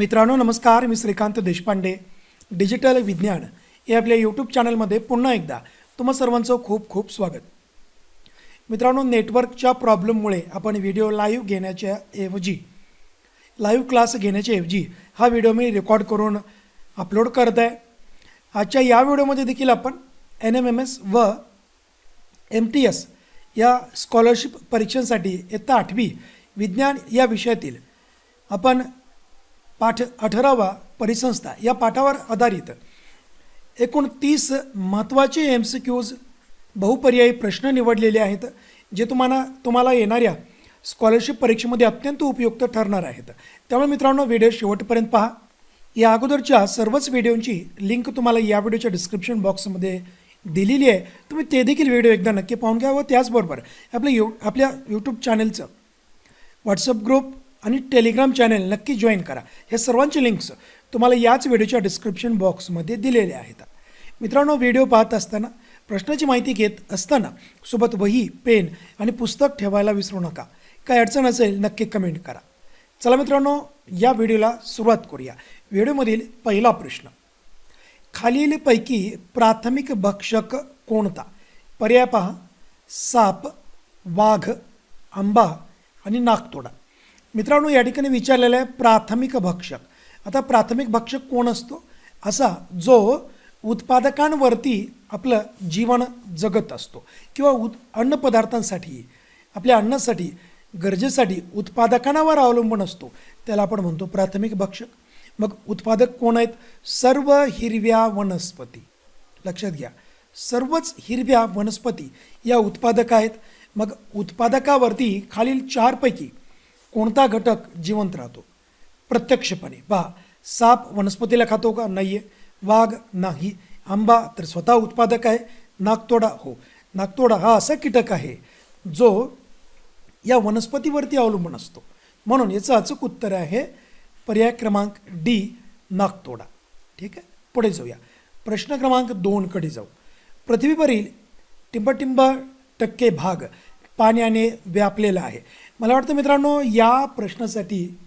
मित्रांनो नमस्कार. मी श्रीकांत देशपांडे. डिजिटल विज्ञान या आपल्या यूट्यूब चॅनलमध्ये पुन्हा एकदा तुम्हा सर्वांचं खूप खूप स्वागत. मित्रांनो नेटवर्कच्या प्रॉब्लेममुळे आपण व्हिडिओ लाईव्ह घेण्याच्या ऐवजी लाईव्ह क्लास घेण्याच्या ऐवजी हा व्हिडिओ मी रेकॉर्ड करून अपलोड करत आहे आजच्या या व्हिडिओमध्ये देखील आपण एन एम एम एस व एम टी एस या स्कॉलरशिप परीक्षांसाठी इयत्ता आठवी विज्ञान या विषयातील आपण पाठ अठरावा परिसंस्था या पाठावर आधारित. एकूण तीस महत्त्वाचे एम सी क्यूज बहुपर्यायी प्रश्न निवडलेले आहेत जे तुम्हाला तुम्हाला येणाऱ्या स्कॉलरशिप परीक्षेमध्ये अत्यंत उपयुक्त ठरणार आहेत. त्यामुळे मित्रांनो व्हिडिओ शेवटपर्यंत पहा. या अगोदरच्या सर्वच व्हिडिओंची लिंक तुम्हाला या व्हिडिओच्या डिस्क्रिप्शन बॉक्समध्ये दिलेली आहे. तुम्ही ते देखील व्हिडिओ एकदा नक्की पाहून घ्या व त्याचबरोबर आपल्या यू आपल्या यूट्यूब चॅनलचं व्हॉट्सअप ग्रुप आणि टेलिग्राम चॅनल नक्की जॉईन करा. हे सर्वांचे लिंक्स तुम्हाला याच व्हिडिओच्या डिस्क्रिप्शन बॉक्समध्ये दिलेले आहेत. मित्रांनो व्हिडिओ पाहत असताना प्रश्नाची माहिती घेत असताना सोबत वही पेन आणि पुस्तक ठेवायला विसरू नका. काय अडचण असेल नक्की कमेंट करा. चला मित्रांनो या व्हिडिओला सुरुवात करूया. व्हिडिओमधील पहिला प्रश्न. खालीलपैकी प्राथमिक भक्षक कोणता? पर्याय पहा. साप वाघ आंबा आणि नागतोडा. मित्रांनो या ठिकाणी विचारलेलं आहे प्राथमिक भक्षक. आता प्राथमिक भक्षक कोण असतो? असा जो उत्पादकांवरती आपलं जीवन जगत असतो किंवा उत् अन्नपदार्थांसाठी आपल्या अन्नासाठी गरजेसाठी उत्पादकांवर अवलंबून असतो. त्याला आपण म्हणतो प्राथमिक भक्षक. मग उत्पादक कोण आहेत? सर्व हिरव्या वनस्पती. लक्षात घ्या. सर्वच हिरव्या वनस्पती या उत्पादक आहेत. मग उत्पादकावरती खालील चारपैकी कोणता घटक जिवंत राहतो? प्रत्यक्षपणे. पहा साप वनस्पतीला खातो का? नाही आहे वाघ नाही. आंबा तर स्वतः उत्पादक आहे. नागतोडा हो. नागतोडा हा असा कीटक आहे जो या वनस्पतीवरती अवलंबून असतो. म्हणून याचं अचूक उत्तर आहे पर्याय क्रमांक डी नागतोडा. ठीक आहे? पुढे जाऊया. प्रश्न क्रमांक दोनकडे जाऊ. पृथ्वीवरील टिंबटिंब टक्के भाग पाण्याने व्यापलेला आहे. मला वाटतं मित्रांनो या प्रश्नासाठी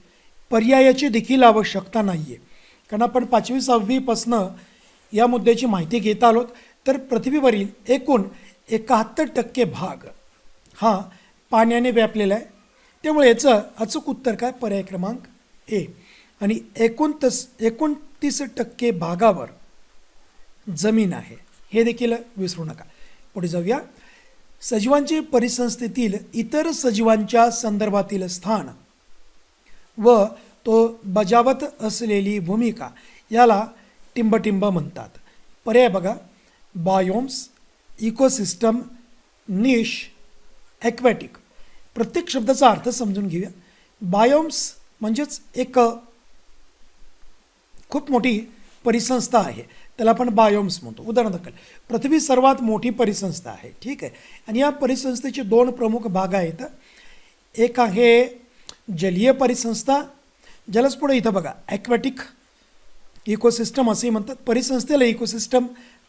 पर्यायाची देखील आवश्यकता नाही आहे कारण आपण पाचवी सहावीपासनं या मुद्द्याची माहिती घेत आलोत. तर पृथ्वीवरील एकूण एकाहत्तर टक्के भाग हा पाण्याने व्यापलेला आहे. त्यामुळे याचं अचूक उत्तर काय? पर्याय क्रमांक ए. आणि एकोणतीस एकोणतीस टक्के भागावर जमीन आहे. हे देखील विसरू नका. पुढे जाऊया. सजीवांची परिसंस्थेतील इतर सजीवांच्या संदर्भातील स्थान व तो बजावत असलेली भूमिका याला टिंबटिंब म्हणतात. पर्याय बघा. बायोम्स इकोसिस्टम निश ॲक्वॅटिक प्रत्येक शब्दाचा अर्थ समजून घेऊया. बायोम्स म्हणजेच एक खूप मोठी परिसंस्था आहे. त्याला आपण बायोम्स म्हणतो. उदाहरणादाखल पृथ्वी सर्वात मोठी परिसंस्था आहे. ठीक आहे? आणि या परिसंस्थेचे दोन प्रमुख भाग आहेत. एक आहे जलीय परिसंस्था ज्यालाच पुढे इथं बघा ॲक्वॅटिक इकोसिस्टम असेही म्हणतात. परिसंस्थेला इकोसिस्टम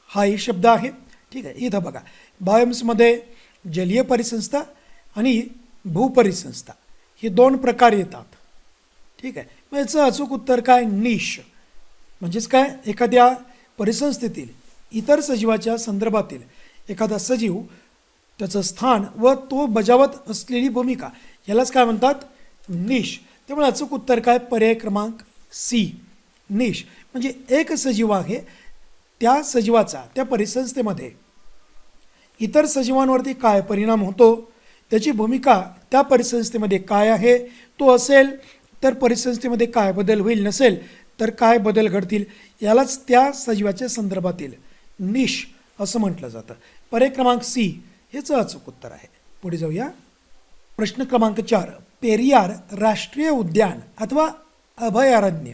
हाही शब्द आहे. ठीक आहे? इथं बघा बायोम्समध्ये जलीय परिसंस्था आणि भूपरिसंस्था हे दोन प्रकार येतात. ठीक आहे? मग याचं अचूक उत्तर काय? निश. म्हणजेच काय? एखाद्या परिसंस्थेतील इतर सजीवाच्या संदर्भातील एखादा सजीव त्याचं स्थान व तो बजावत असलेली भूमिका यालाच काय म्हणतात? निश. त्यामुळे अचूक उत्तर काय? पर्याय क्रमांक सी निश. म्हणजे एक सजीव आहे त्या सजीवाचा त्या परिसंस्थेमध्ये. इतर सजीवांवरती काय परिणाम होतो? त्याची भूमिका त्या परिसंस्थेमध्ये काय आहे? तो असेल तर परिसंस्थेमध्ये काय बदल होईल नसेल तर काय बदल घडतील यालाच त्या सजीवाच्या संदर्भातील निश असं म्हटलं जातं. पर्याय क्रमांक सी हेचं अचूक उत्तर आहे. पुढे जाऊया. प्रश्न क्रमांक चार पेरियार राष्ट्रीय उद्यान अथवा अभयारण्य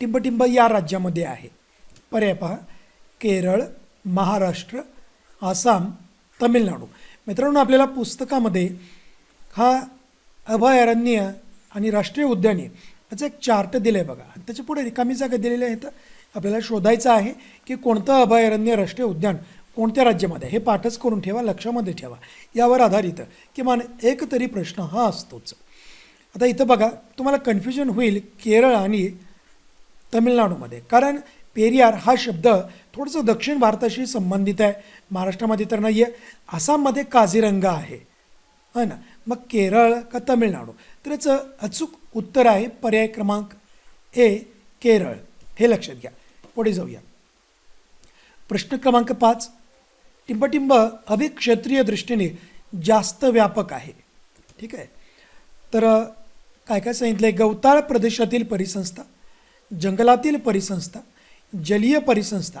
टिंबटिंब या राज्यामध्ये आहे. पर्याय पहा. केरळ महाराष्ट्र आसाम तमिळनाडू. मित्रांनो आपल्याला पुस्तकामध्ये हा अभयारण्य आणि राष्ट्रीय उद्याने त्याचं एक चार्ट दिलं आहे बघा. आणि त्याच्या पुढे रिकामी जागा दिलेलं आहे. तर आपल्याला शोधायचं आहे की कोणतं अभयारण्य राष्ट्रीय उद्यान कोणत्या राज्यामध्ये हे पाठच करून ठेवा लक्षामध्ये ठेवा. यावर आधारित किमान एक तरी प्रश्न हा असतोच. आता इथं बघा तुम्हाला कन्फ्युजन होईल केरळ आणि तमिळनाडूमध्ये. कारण पेरियार हा शब्द थोडंसं दक्षिण भारताशी संबंधित आहे. महाराष्ट्रामध्ये तर नाही आहे आसाममध्ये काझीरंगा आहे. है ना? मग केरळ का तमिळनाडू? तर याचं अचूक उत्तर आहे पर्याय क्रमांक ए केरळ. हे लक्षात घ्या. पुढे जाऊया. प्रश्न क्रमांक पाच. टिंबटिंब अभिक्षेत्रीय दृष्टीने जास्त व्यापक आहे. ठीक आहे? तर काय काय सांगितलं आहे गवताळ प्रदेशातील परिसंस्था जंगलातील परिसंस्था जलीय परिसंस्था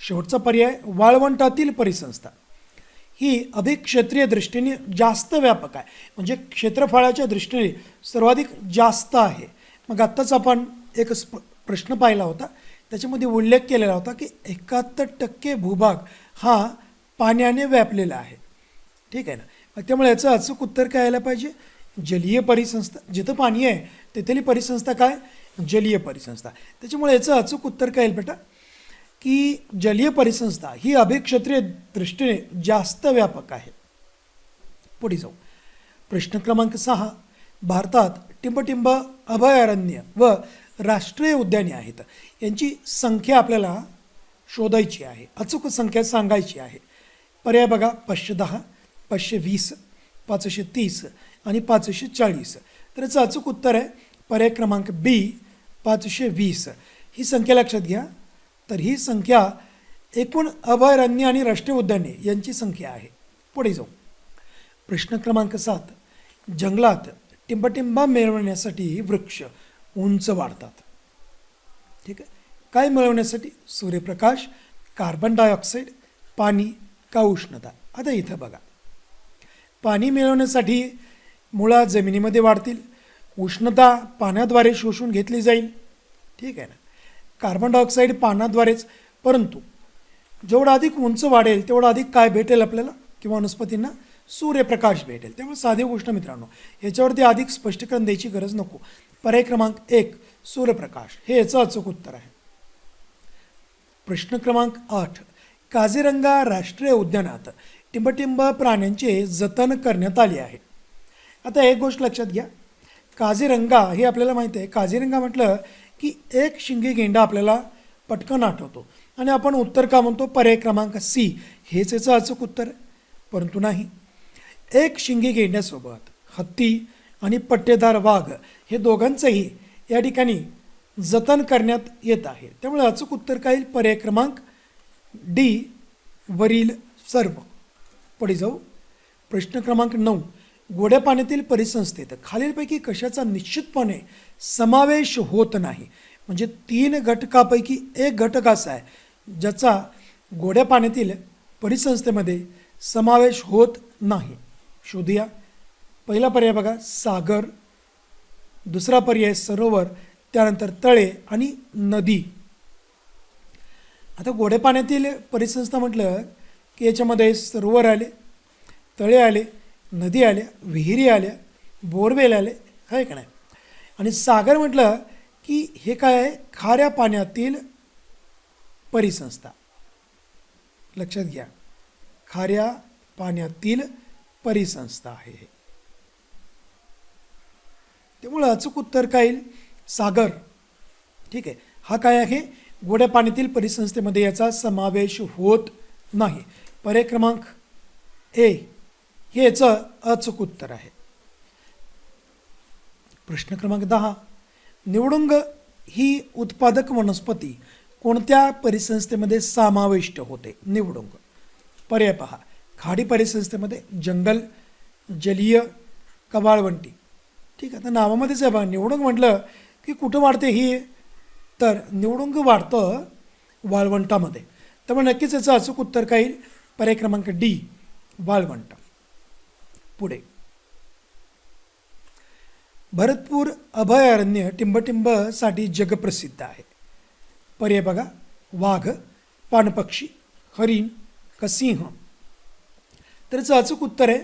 शेवटचा पर्याय वाळवंटातील परिसंस्था. ही अधिक क्षेत्रीय दृष्टीने जास्त व्यापक आहे. म्हणजे क्षेत्रफळाच्या दृष्टीने सर्वाधिक जास्त आहे. मग आत्ताच आपण एक स्प प्रश्न पाहिला होता. त्याच्यामध्ये उल्लेख केलेला होता की एकाहत्तर टक्के भूभाग हा पाण्याने व्यापलेला आहे. ठीक आहे ना? त्यामुळे याचं अचूक उत्तर काय यायला पाहिजे? जलीय परिसंस्था जिथं पाणी आहे तिथली परिसंस्था काय? जलीय परिसंस्था. त्याच्यामुळे याचं अचूक उत्तर काय येईल बेटा? की जलीय परिसंस्था ही अभिक्षेत्रीय दृष्टीने जास्त व्यापक आहे. पुढे जाऊ. प्रश्न क्रमांक सहा. भारतात टिंबटिंब अभयारण्य व राष्ट्रीय उद्याने आहेत. यांची संख्या आपल्याला शोधायची आहे. अचूक संख्या सांगायची आहे. पर्याय बघा. पाचशे दहा पाचशे वीस पाचशे तीस आणि पाचशे चाळीस. तर याचं अचूक उत्तर आहे. पर्याय क्रमांक बी पाचशे वीस. ही संख्या लक्षात घ्या. तर ही संख्या एकूण अभयारण्य आणि राष्ट्रीय उद्याने यांची संख्या आहे. पुढे जाऊ. प्रश्न क्रमांक सात. जंगलात टिंबटिंबा मिळवण्यासाठी वृक्ष उंच वाढतात. ठीक आहे? काय मिळवण्यासाठी? सूर्यप्रकाश कार्बन डायऑक्साईड पाणी का उष्णता? आता इथं बघा. पाणी मिळवण्यासाठी मुळा जमिनीमध्ये वाढतील. उष्णता पाण्याद्वारे शोषून घेतली जाईल. ठीक आहे ना? कार्बन डायऑक्साईड पानाद्वारेच. परंतु जेवढं अधिक उंच वाढेल तेवढं अधिक काय भेटेल आपल्याला? किंवा वनस्पतींना? सूर्यप्रकाश भेटेल. त्यामुळे साधी गोष्ट मित्रांनो याच्यावरती अधिक स्पष्टीकरण द्यायची गरज नको. पर्याय क्रमांक एक सूर्यप्रकाश. हे याचं अचूक उत्तर आहे. प्रश्न क्रमांक आठ काझीरंगा राष्ट्रीय उद्यानात टिंबटिंब प्राण्यांचे जतन करण्यात आले आहे. आता एक गोष्ट लक्षात घ्या. काझीरंगा हे आपल्याला माहिती आहे. काझीरंगा म्हटलं की एक शिंगी गेंडा आपल्याला पटकन आठवतो. आणि आपण उत्तर का म्हणतो? पर्याय क्रमांक सी हेच याचं अचूक उत्तर. परंतु नाही. एक शिंगी गेंड्यासोबत हत्ती आणि पट्टेदार वाघ हे दोघांचंही या ठिकाणी जतन करण्यात येत आहे. त्यामुळे अचूक उत्तर काय पर्याय क्रमांक डी वरील सर्व. पडी जाऊ. प्रश्न क्रमांक नऊ. गोड्या पाण्यातील परिसंस्थेत खालीलपैकी कशाचा निश्चितपणे समावेश होत नाही. म्हणजे तीन घटकापैकी एक घटक असा आहे ज्याचा गोड्या पाण्यातील परिसंस्थेमध्ये समावेश होत नाही. शोधूया. पहिला पर्याय बघा सागर. दुसरा पर्याय सरोवर त्यानंतर तळे आणि नदी. आता गोड्या पाण्यातील परिसंस्था म्हटलं की याच्यामध्ये सरोवर आले तळे आले नदी आल्या विहिरी आल्या बोरवेल आले आहे का नाही? आणि सागर म्हटलं की हे काय आहे खाऱ्या पाण्यातील परिसंस्था. लक्षात घ्या. खाऱ्या पाण्यातील परिसंस्था आहे हे. त्यामुळं अचूक उत्तर काय येईल? सागर. ठीक आहे. हा काय आहे? गोड्या पाण्यातील परिसंस्थेमध्ये याचा समावेश होत नाही. पर्याय क्रमांक ए. हे याचं अचूक उत्तर आहे. प्रश्न क्रमांक दहा. निवडुंग ही उत्पादक वनस्पती कोणत्या परिसंस्थेमध्ये समाविष्ट होते? निवडुंग. पर्याय पहा. खाडी परिसंस्थेमध्ये जंगल जलीय कबाळवंटी ठीक आहे. तर नावामध्येच आहे बघा निवडुंग म्हटलं की कुठं वाढते ही? तर निवडुंग वाढतं वाळवंटामध्ये. त्यामुळे नक्कीच याचं अचूक उत्तर काही पर्याय क्रमांक डी वाळवंट. पुढे. भरतपूर अभयारण्य टिंबटिंबसाठी जगप्रसिद्ध आहे. पर्याय बघा वाघ पाणपक्षी हरिण का सिंह तर याचं अचूक उत्तर आहे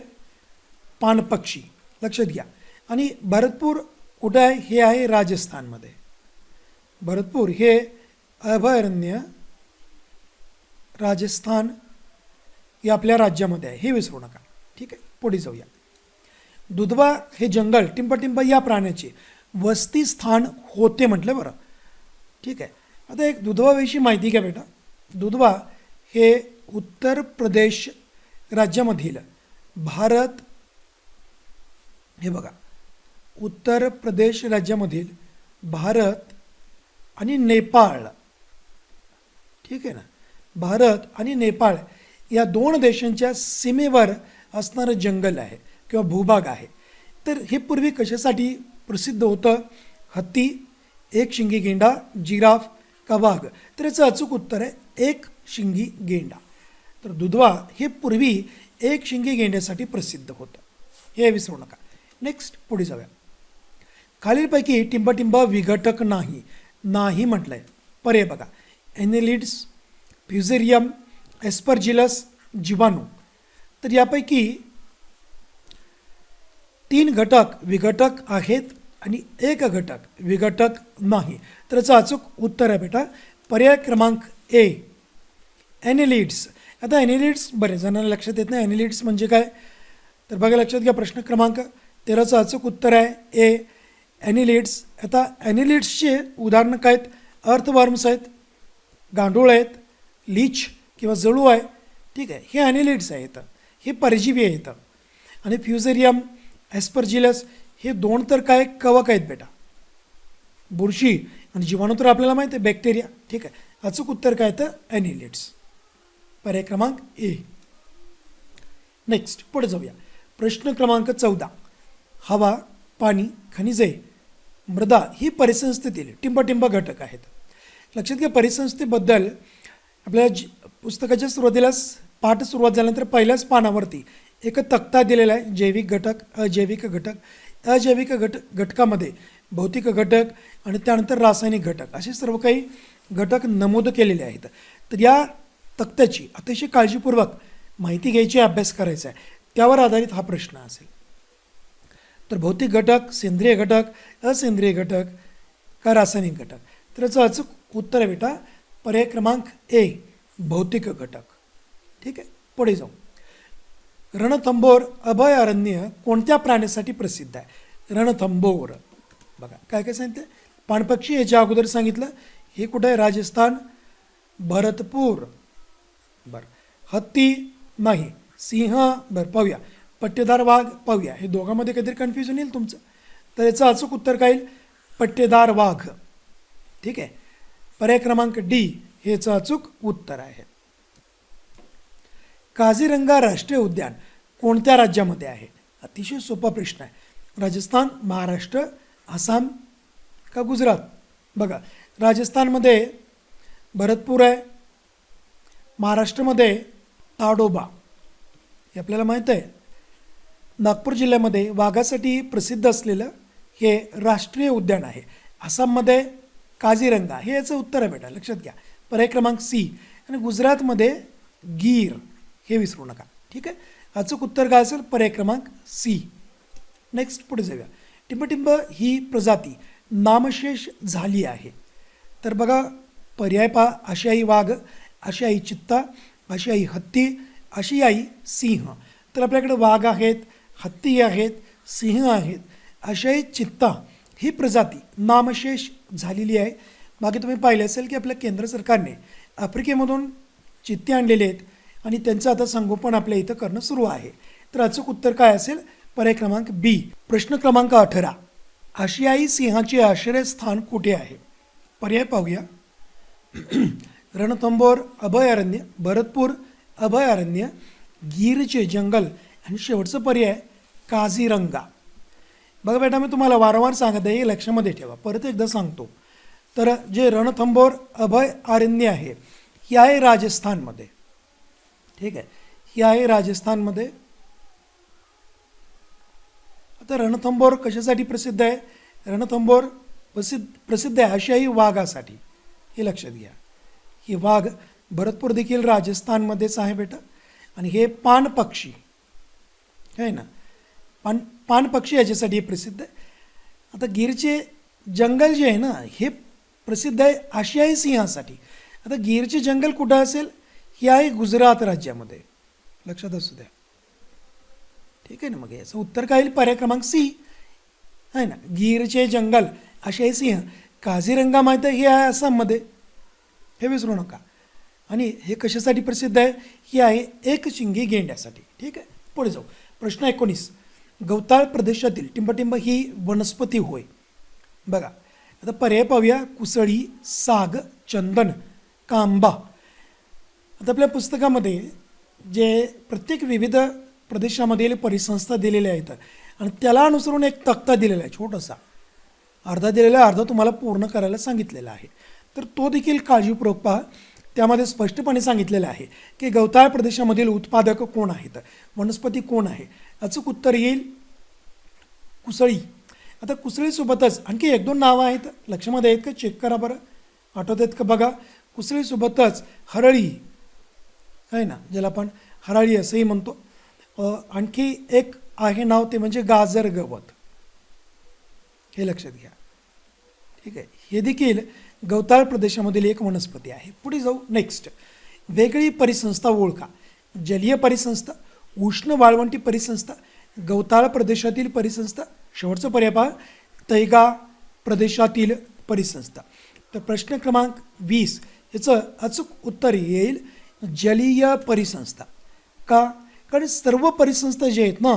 पाणपक्षी लक्षात घ्या. आणि भरतपूर कुठं आहे? हे आहे राजस्थानमध्ये. भरतपूर हे अभयारण्य राजस्थान हे आपल्या राज्यामध्ये आहे. हे विसरू नका. ठीक आहे? पुढे जाऊया. दुधवा हे जंगल टिंपटिंप या प्राण्याचे वस्ती स्थान होते म्हटलं बरं. ठीक आहे. आता एक दुधवाविषयी माहिती घ्या बेटा. दुधवा हे उत्तर प्रदेश राज्यामधील भारत हे बघा. उत्तर प्रदेश राज्यामधील भारत आणि नेपाळ. ठीक आहे ना? भारत आणि नेपाळ या दोन देशांच्या सीमेवर असणारं जंगल आहे. किंवा भूभाग आहे. तर हे पूर्वी कशासाठी प्रसिद्ध होतं? हत्ती एक शिंगी गेंडा जिराफ का वाघ तर याचं अचूक उत्तर आहे एक शिंगी गेंडा. तर दुधवा हे पूर्वी एक शिंगी गेंड्यासाठी प्रसिद्ध होतं. हे विसरू नका. नेक्स्ट पुढे जाऊया. खालीलपैकी टिंबटिंब विघटक नाही नाही म्हटलं आहे पर्याय बघा. एनेलिड्स फ्युझेरियम एस्पर्जिलस जीवाणू. तर यापैकी तीन घटक विघटक आहेत आणि एक घटक विघटक नाही. तर याचं अचूक उत्तर आहे बेटा. पर्याय क्रमांक ए ॲनिलिड्स आता ॲनिलिड्स बरेच जणांना लक्षात येत नाही. ॲनिलिड्स म्हणजे काय? तर बघा लक्षात घ्या प्रश्न क्रमांक. तेराचं अचूक उत्तर आहे ए ॲनिलिड्स आता ॲनिलिड्सचे उदाहरणं काय आहेत? अर्थवर्म्स आहेत गांडूळ आहेत लीच किंवा जळू आहे. ठीक आहे हे ॲनिलिड्स आहेत हे परजीवी आहेत आणि फ्युझेरियम ॲस्पर्जिलस हे दोन तर काय कवक आहेत बेटा. बुरशी आणि जीवाणू तर आपल्याला माहिती आहे बॅक्टेरिया ठीक आहे. अचूक उत्तर काय तर ॲनिलेट्स पर्याय क्रमांक ए. नेक्स्ट पुढे जाऊया. प्रश्न क्रमांक चौदा. हवा पाणी खनिजे मृदा ही परिसंस्थेतील टिंबटिंब घटक आहेत. लक्षात घ्या परिसंस्थेबद्दल आपल्या जी पुस्तकाच्या सुरुवातीला पाठ सुरुवात झाल्यानंतर पहिल्याच पानावरती एक तक्ता दिलेला आहे जैविक घटक अजैविक घटक. अजैविक घट घटकामध्ये भौतिक घटक आणि त्यानंतर रासायनिक घटक असे सर्व काही घटक नमूद केलेले आहेत. तर या तक्त्याची अतिशय काळजीपूर्वक माहिती घ्यायची अभ्यास करायचा आहे. त्यावर आधारित हा प्रश्न असेल. तर भौतिक घटक सेंद्रिय घटक असेंद्रिय घटक का रासायनिक घटक? तर याचं अचूक उत्तर आहे बेटा पर्याय क्रमांक ए भौतिक घटक. ठीक आहे? पुढे जाऊ. रणथंबोर अभयारण्य कोणत्या प्राण्यासाठी प्रसिद्ध आहे? रणथंबोर. बघा काय काय सांगितलं? पाणपक्षी याच्या अगोदर सांगितलं हे कुठं आहे? राजस्थान भरतपूर. बरं हत्ती नाही सिंह बरं पाहूया. पट्टेदार वाघ पाहूया. हे दोघांमध्ये काहीतरी कन्फ्युजन येईल तुमचं. तर याचं अचूक उत्तर काय येईल? पट्टेदार वाघ. ठीक आहे? पर्याय क्रमांक डी हेचं याचं अचूक उत्तर आहे. काझीरंगा राष्ट्रीय उद्यान कोणत्या राज्यामध्ये आहे? अतिशय सोपा प्रश्न आहे. राजस्थान महाराष्ट्र आसाम का गुजरात? बघा राजस्थानमध्ये भरतपूर आहे महाराष्ट्रामध्ये ताडोबा. हे आपल्याला माहीत आहे. नागपूर जिल्ह्यामध्ये वाघासाठी प्रसिद्ध असलेलं हे राष्ट्रीय उद्यान आहे. आसाममध्ये काझीरंगा हे याचं उत्तर आहे बेटा लक्षात घ्या. पर्याय क्रमांक सी. आणि गुजरातमध्ये गीर. हे विसरू नका. ठीक आहे? अचूक उत्तर काय असेल? पर्याय क्रमांक सी. नेक्स्ट पुढे जाऊया. टिंबटिंब ही प्रजाती नामशेष झाली आहे. तर बघा पर्याय पहा. आशियाई वाघ आशियाई चित्ता आशियाई हत्ती आशियाई सिंह. तर आपल्याकडे वाघ आहेत हत्ती आहेत सिंह आहेत. आशियाई चित्ता ही प्रजाती नामशेष झालेली आहे. मागे तुम्ही पाहिले असेल की आपल्या केंद्र सरकारने आफ्रिकेमधून चित्ते आणलेले आहेत. आणि त्यांचं आता संगोपन आपल्या इथं करणं सुरू आहे. तर अचूक उत्तर काय असेल? पर्याय क्रमांक बी प्रश्न क्रमांक अठरा. आशियाई सिंहाचे आश्रयस्थान कुठे आहे? पर्याय पाहूया. रणथंबोर अभयारण्य भरतपूर अभयारण्य गीरचे जंगल आणि शेवटचं पर्याय काझीरंगा. बघा बेटा मी तुम्हाला वारंवार सांगत आहे हे लक्षामध्ये ठेवा. परत एकदा सांगतो. तर जे रणथंबोर अभय अरण्य आहे हे आहे राजस्थानमध्ये. ठीक आहे. ही आहे राजस्थानमध्ये. आता रणथंबोर कशासाठी प्रसिद्ध आहे? रणथंबोर प्रसिद्ध प्रसिद्ध आहे आशियाई वाघासाठी. हे लक्षात घ्या. हे वाघ भरतपूर देखील राजस्थानमध्येच आहे बेटा. आणि हे पान पक्षी. आहे ना? पान पान पक्षी याच्यासाठी हे प्रसिद्ध आहे. आता गिरचे जंगल जे आहे ना हे प्रसिद्ध आहे आशियाई सिंहासाठी. आता गिरचे जंगल कुठं असेल? हे आहे गुजरात राज्यामध्ये. लक्षात असू द्या. ठीक आहे ना मग याचं उत्तर काय येईल? पर्याय क्रमांक सी. आहे ना? गीरचे जंगल. असे सिंह काझीरंगा माहीत आहे? हे आहे आसाममध्ये. हे विसरू नका. आणि हे कशासाठी प्रसिद्ध आहे? ही आहे एक चिंगी गेंड्यासाठी ठीक आहे? पुढे जाऊ. प्रश्न एकोणीस. गवताळ प्रदेशातील टिंबटिंब ही वनस्पती होय. बघा. आता पर्याय पाहूया. कुसळी साग चंदन कांबा. आता आपल्या पुस्तकामध्ये जे प्रत्येक विविध प्रदेशामधील परिसंस्था दिलेल्या आहेत. आणि त्याला अनुसरून एक तक्ता दिलेला आहे छोटासा. अर्धा दिलेला अर्धा तुम्हाला पूर्ण करायला सांगितलेला आहे. तर तो देखील काळजीपूर्वक पहा. त्यामध्ये स्पष्टपणे सांगितलेलं आहे की गवताळ प्रदेशामधील उत्पादक कोण आहेत? वनस्पती कोण आहे? अचूक उत्तर येईल कुसळी. आता कुसळीसोबतच आणखी एक दोन नावं आहेत. लक्षामध्ये आहेत का? चेक करा बरं. आठवत आहेत का? बघा. कुसळीसोबतच हरळी. आहे ना? ज्याला आपण हराळी असंही म्हणतो. आणखी एक आहे नाव ते म्हणजे गाजर गवत. हे लक्षात घ्या. ठीक आहे? हे देखील गवताळ प्रदेशामधील एक वनस्पती आहे. पुढे जाऊ. नेक्स्ट वेगळी परिसंस्था ओळखा. जलीय परिसंस्था उष्ण वाळवंटी परिसंस्था गवताळ प्रदेशातील परिसंस्था शेवटचं पर्याय पहा. तैगा प्रदेशातील परिसंस्था. तर प्रश्न क्रमांक वीस. याचं अचूक उत्तर येईल. जलीय परिसंस्था. का? कारण सर्व परिसंस्था जे आहेत ना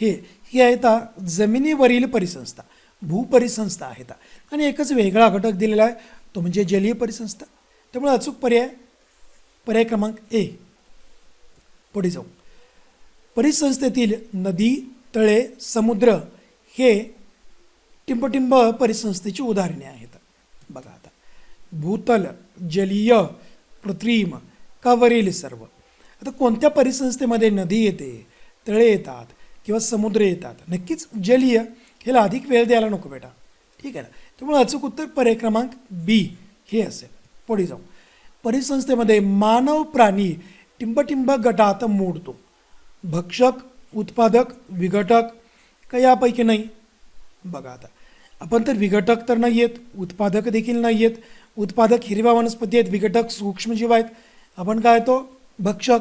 हे ही आहेत जमिनीवरील परिसंस्था. भूपरिसंस्था आहेत आणि एकच वेगळा घटक दिलेला आहे तो म्हणजे जलीय परिसंस्था. त्यामुळे अचूक पर्याय पर्याय क्रमांक ए. पुढे जाऊ. परिसंस्थेतील नदी तळे समुद्र हे टिंबटिंब परिसंस्थेची उदाहरणे आहेत. बघा आता. भूतल जलीय कृत्रिम का वरील सर्व? आता कोणत्या परिसंस्थेमध्ये नदी येते तळे येतात किंवा समुद्र येतात? नक्कीच जलीय. ह्याला अधिक वेळ द्यायला नको बेटा. ठीक आहे ना? त्यामुळे अचूक उत्तर पर्याय क्रमांक बी हे असेल. पुढे जाऊ. परिसंस्थेमध्ये मानव प्राणी टिंबटिंब गटात मोडतो. भक्षक उत्पादक विघटक का यापैकी नाही. बघा आता. आपण तर विघटक तर नाही आहेत उत्पादक देखील नाही आहेत उत्पादक हिरव्या वनस्पती आहेत विघटक सूक्ष्मजीव आहेत. आपण काय तो भक्षक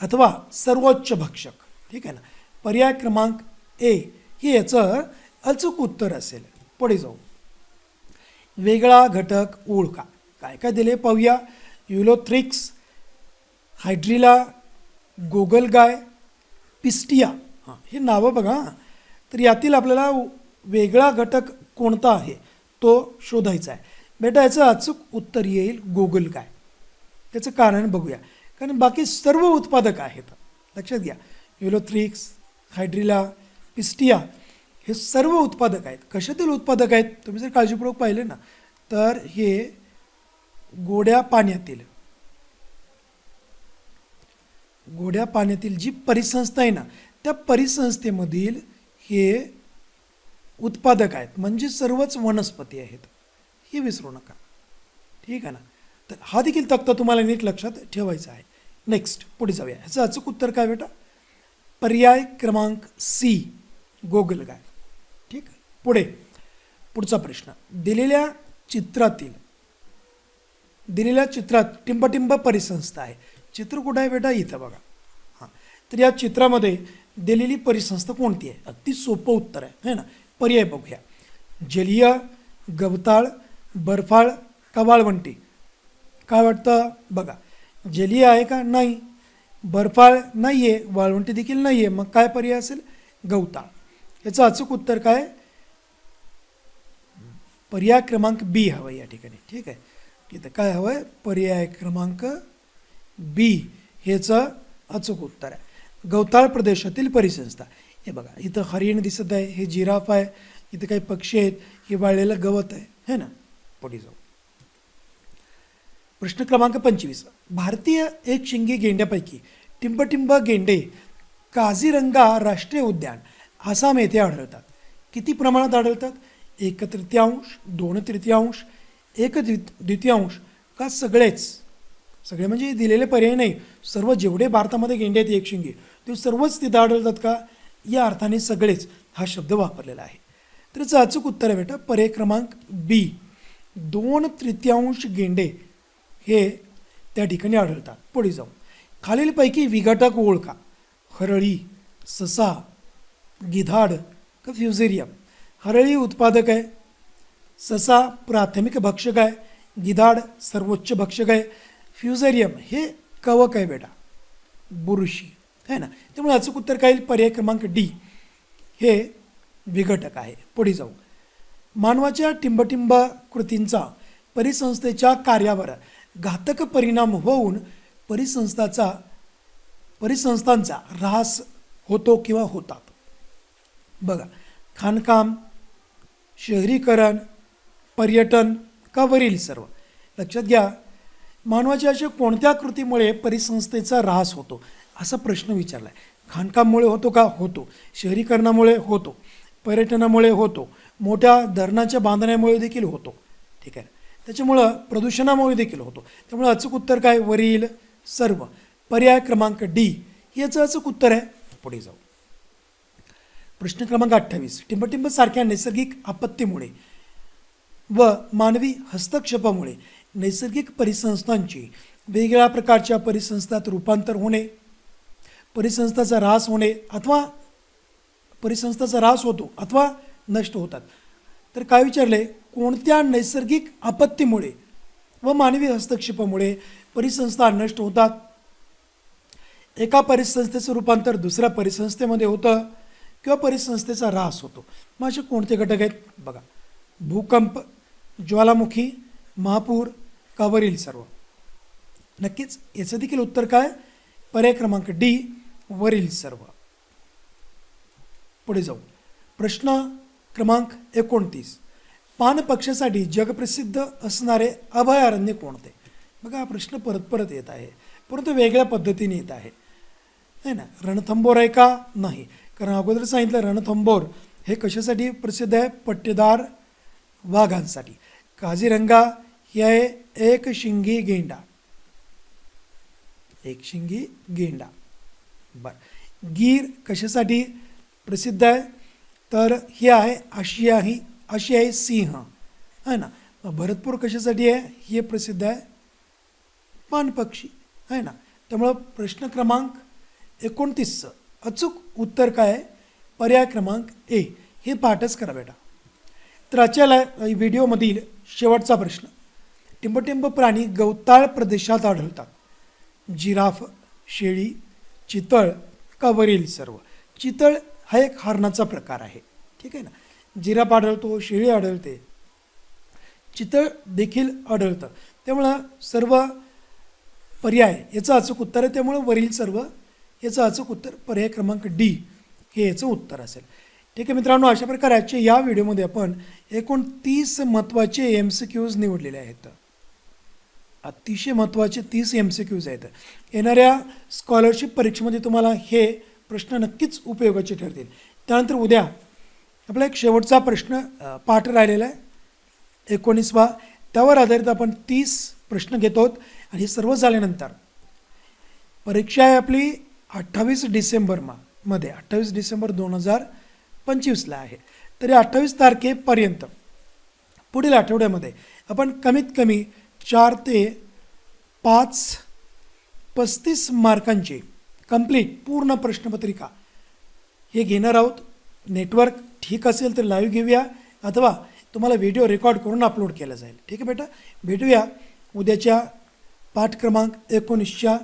अथवा सर्वोच्च भक्षक. ठीक आहे ना? पर्याय क्रमांक ए. हे याचं अचूक उत्तर असेल. पुढे जाऊ. वेगळा घटक ओळखा. काय काय दिले? पाहूया. युलोथ्रिक्स हायड्रिला गोगलगाय पिस्टिया. हां हे नावं बघा तर यातील आपल्याला वेगळा घटक कोणता आहे? तो शोधायचा आहे. बेटा याचं अचूक उत्तर येईल गोगलगाय. त्याचं कारण बघूया. कारण बाकी सर्व उत्पादक आहेत. लक्षात घ्या. युलोथ्रिक्स हायड्रिला पिस्टिया हे सर्व उत्पादक आहेत. कशातील उत्पादक आहेत? तुम्ही जर काळजीपूर्वक पाहिले ना तर हे गोड्या पाण्यातील गोड्या पाण्यातील जी परिसंस्था आहे ना त्या परिसंस्थेमधील हे उत्पादक आहेत. म्हणजे सर्वच वनस्पती आहेत. हे विसरू नका. ठीक आहे ना? तर हा देखील तक्ता तुम्हाला नीट लक्षात ठेवायचा आहे. नेक्स्ट पुढे जाऊया. ह्याचं अचूक उत्तर काय बेटा? पर्याय क्रमांक सी गोगलगाय ठीक पुढे. पुढचा प्रश्न. दिलेल्या चित्रातील दिलेल्या चित्रात टिंबटिंब परिसंस्था आहे. चित्र कुठं आहे बेटा? इथं बघा. हां. तर या चित्रामध्ये दिलेली परिसंस्था कोणती आहे? अगदी सोपं उत्तर आहे. है ना? पर्याय बघूया. जलीय गवताळ बर्फाळ का वाळवंटी काय वाटतं? बघा जलीय आहे का? नाही. बर्फाळ नाही आहे वाळवंटी देखील नाही आहे मग काय पर्याय असेल? गवताळ. याचं अचूक उत्तर काय? पर्याय क्रमांक बी हवं या ठिकाणी. ठीक आहे? इथं काय हवं आहे पर्याय क्रमांक बी. हेचं अचूक उत्तर आहे. गवताळ प्रदेशातील परिसंस्था. हे बघा इथं हरिण दिसत आहे हे जिराफ आहे इथं काही पक्षी आहेत हे वाळलेलं गवत आहे. है ना? पुढे जाऊ. प्रश्न क्रमांक पंचवीस. भारतीय एक शिंगी गेंड्यापैकी टिंबटिंब गेंडे काझीरंगा राष्ट्रीय उद्यान आसाम येथे आढळतात. किती प्रमाणात आढळतात? एक तृतीयांश दोन तृतीयांश एक द्वि द्वितीयांश का सगळेच? सगळे म्हणजे दिलेले पर्याय नाही. सर्व जेवढे भारतामध्ये गेंडे आहेत एक शिंगे ते सर्वच तिथं आढळतात का? या अर्थाने सगळेच हा शब्द वापरलेला आहे. तर याचं अचूक उत्तर आहे बेटा पर्याय क्रमांक बी. दोन तृतीयांश गेंडे हे त्या ठिकाणी आढळतात. पुढे जाऊ. खालीलपैकी विघटक ओळखा. हरळी ससा गिधाड का फ्युझेरियम. हरळी उत्पादक आहे. ससा प्राथमिक भक्षक आहे. गिधाड सर्वोच्च भक्षक आहे. फ्युझेरियम हे कवक आहे बेटा. बुरशी. है ना? त्यामुळे अचूक उत्तर काय? पर्याय क्रमांक डी. हे विघटक आहे. पुढे जाऊ. मानवाच्या टिंबटिंब कृतींचा परिसंस्थेच्या कार्यावर घातक परिणाम होऊन परिसंस्थाचा परिसंस्थांचा ऱ्हास होतो किंवा होतात. बघा खाणकाम शहरीकरण पर्यटन का वरील सर्व. लक्षात घ्या मानवाच्या अशा कोणत्या कृतीमुळे परिसंस्थेचा ऱ्हास होतो? असा प्रश्न विचारला आहे खाणकाममुळे होतो का? होतो. शहरीकरणामुळे होतो. पर्यटनामुळे होतो. मोठ्या धरणाच्या बांधण्यामुळे देखील होतो. ठीक आहे. त्याच्यामुळं प्रदूषणामुळे देखील होतो. त्यामुळे अचूक उत्तर काय? वरील सर्व. पर्याय क्रमांक डी. याचं अचूक उत्तर आहे. पुढे जाऊ. प्रश्न क्रमांक अठ्ठावीस. टिंबटिंब सारख्या नैसर्गिक आपत्तीमुळे व मानवी हस्तक्षेपामुळे नैसर्गिक परिसंस्थांची वेगवेगळ्या प्रकारच्या परिसंस्थात रूपांतर होणे परिसंस्थाचा ऱ्हास होणे अथवा परिसंस्थाचा ऱ्हास होतो अथवा नष्ट होतात. तर काय विचारले? कोणत्या नैसर्गिक आपत्तीमुळे व मानवी हस्तक्षेपामुळे परिसंस्था नष्ट होतात? एका परिसंस्थेचं रूपांतर दुसऱ्या परिसंस्थेमध्ये होतं किंवा परिसंस्थेचा ऱ्हास होतो? मग असे कोणते घटक आहेत? बघा भूकंप ज्वालामुखी महापूर का वरील सर्व. नक्कीच याचं देखील उत्तर काय? पर्याय क्रमांक डी वरील सर्व. पुढे जाऊ. प्रश्न क्रमांक एकोणतीस. पानपक्ष्यासाठी जगप्रसिद्ध असणारे अभयारण्य कोणते? बघा हा प्रश्न परत परत येत आहे. परंतु वेगळ्या पद्धतीने येत आहे. है ना? रणथंबोर आहे का? नाही. कारण अगोदर सांगितलं रणथंबोर हे कशासाठी प्रसिद्ध आहे? पट्टेदार वाघांसाठी. काझीरंगा ही आहे एक शिंगी गेंडा. एक शिंगी गेंडा. बर. गीर कशासाठी प्रसिद्ध आहे? तर ही आहे आशियाही अशी आहे सिंह. आहे ना? मग भरतपूर कशासाठी आहे? हे प्रसिद्ध आहे. पानपक्षी आहे ना? त्यामुळं प्रश्न क्रमांक एकोणतीसचं अचूक उत्तर काय आहे? पर्याय क्रमांक ए. हे पाठच करा बेटा. तर आजच्या व्हिडिओमधील शेवटचा प्रश्न. टिंबटिंब प्राणी गवताळ प्रदेशात आढळतात. जिराफ शेळी चितळ का वरील सर्व. चितळ हा एक हरणाचा प्रकार आहे. ठीक आहे ना? जिराफ आढळतो शेळी आढळते. चितळ देखील आढळतं. त्यामुळं सर्व पर्याय याचं अचूक उत्तर आहे. त्यामुळं वरील सर्व याचं अचूक उत्तर पर्याय क्रमांक डी हे याचं उत्तर असेल. ठीक आहे मित्रांनो अशा प्रकारे आजच्या या व्हिडिओमध्ये आपण एकूण तीस महत्त्वाचे एम सी क्यूज निवडलेले आहेत. अतिशय महत्त्वाचे तीस एम सी क्यूज आहेत. येणाऱ्या स्कॉलरशिप परीक्षेमध्ये तुम्हाला हे प्रश्न नक्कीच उपयोगाचे ठरतील. त्यानंतर उद्या आपला एक शेवटचा प्रश्न पाठ राहिलेला आहे. एकोणीसवा त्यावर आधारित आपण तीस प्रश्न घेतो आहोत आणि हे सर्व झाल्यानंतर परीक्षा आहे आपली अठ्ठावीस डिसेंबरमा मध्ये अठ्ठावीस डिसेंबर दोन हजार पंचवीसला आहे. तरी अठ्ठावीस तारखेपर्यंत पुढील आठवड्यामध्ये आपण कमीत कमी चार ते पाच पस्तीस मार्कांची कंप्लीट पूर्ण प्रश्नपत्रिका हे घेणार आहोत. नेटवर्क ठीक असेल तर लाईव्ह घेऊया अथवा तुम्हाला व्हिडिओ रेकॉर्ड करून अपलोड केला जाईल. ठीक आहे बेटा? भेटूया उद्याच्या पाठ क्रमांक एकोणीसच्या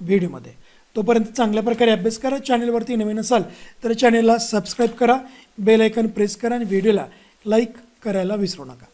व्हिडिओमध्ये तोपर्यंत चांगल्या प्रकारे अभ्यास करा चॅनलवरती नवीन असाल तर चॅनलला सबस्क्राईब करा बेल आयकन प्रेस करा आणि व्हिडिओला लाईक करायला विसरू नका.